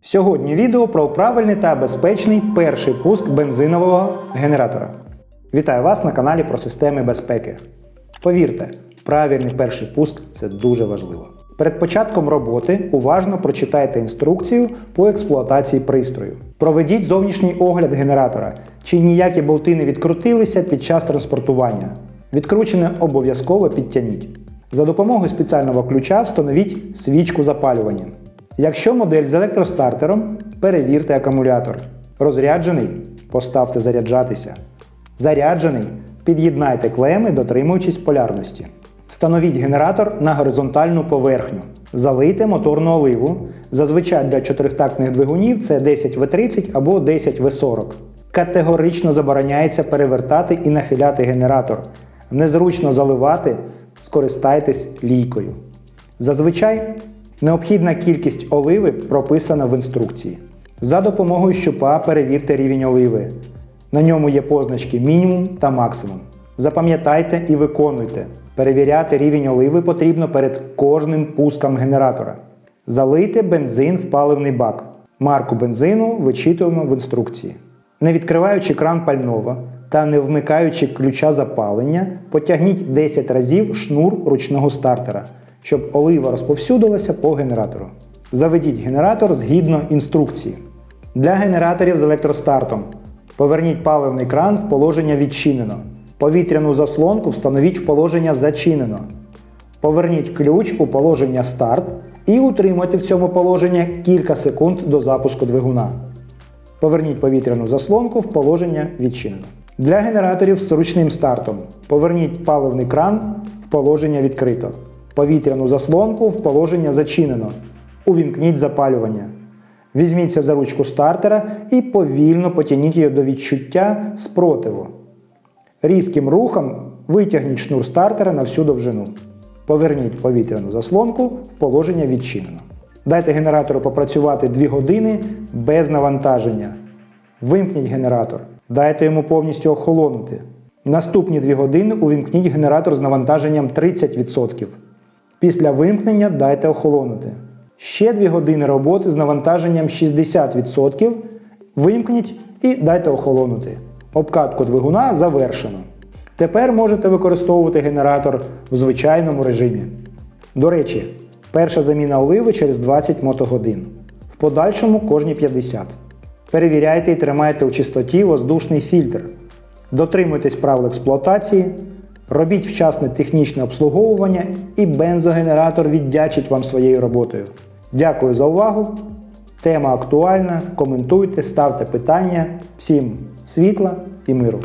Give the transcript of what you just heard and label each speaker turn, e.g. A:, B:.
A: Сьогодні відео про правильний та безпечний перший пуск бензинового генератора. Вітаю вас на каналі про системи безпеки. Повірте, правильний перший пуск це дуже важливо. Перед початком роботи уважно прочитайте інструкцію по експлуатації пристрою. Проведіть зовнішній огляд генератора, чи ніякі болти не відкрутилися під час транспортування. Відкручене обов'язково підтягніть. За допомогою спеціального ключа встановіть свічку запалювання. Якщо модель з електростартером, перевірте акумулятор. Розряджений поставте заряджатися. Заряджений під'єднайте клеми, дотримуючись полярності. Встановіть генератор на горизонтальну поверхню. Залийте моторну оливу. Зазвичай для чотирьохтактних двигунів це 10В30 або 10В40. Категорично забороняється перевертати і нахиляти генератор. Незручно заливати, скористайтесь лійкою. Зазвичай необхідна кількість оливи прописана в інструкції. За допомогою щупа перевірте рівень оливи. На ньому є позначки мінімум та максимум. Запам'ятайте і виконуйте. Перевіряти рівень оливи потрібно перед кожним пуском генератора. Залийте бензин в паливний бак. Марку бензину вичитуємо в інструкції. Не відкриваючи кран пального та не вмикаючи ключа запалення, потягніть 10 разів шнур ручного стартера, щоб олива розповсюдилася по генератору. Заведіть генератор згідно інструкції. Для генераторів з електростартом поверніть паливний кран в положення відчинено. Повітряну заслонку встановіть в положення зачинено. Поверніть ключ у положення старт і утримуйте в цьому положенні кілька секунд до запуску двигуна. Поверніть повітряну заслонку в положення відчинено. Для генераторів з ручним стартом поверніть паливний кран в положення відкрито. Повітряну заслонку в положення зачинено. Увімкніть запалювання. Візьміться за ручку стартера і повільно потягніть її до відчуття спротиву. Різким рухом витягніть шнур стартера на всю довжину. Поверніть повітряну заслонку в положення відчинено. Дайте генератору попрацювати 2 години без навантаження. Вимкніть генератор. Дайте йому повністю охолонути. Наступні 2 години увімкніть генератор з навантаженням 30%. Після вимкнення дайте охолонути. Ще 2 години роботи з навантаженням 60%. Вимкніть і дайте охолонути. Обкатку двигуна завершено. Тепер можете використовувати генератор в звичайному режимі. До речі, перша заміна оливи через 20 мотогодин. В подальшому кожні 50. Перевіряйте і тримайте у чистоті воздушний фільтр. Дотримуйтесь правил експлуатації, робіть вчасне технічне обслуговування і бензогенератор віддячить вам своєю роботою. Дякую за увагу! Тема актуальна. Коментуйте, ставте питання. Всім світла і миру!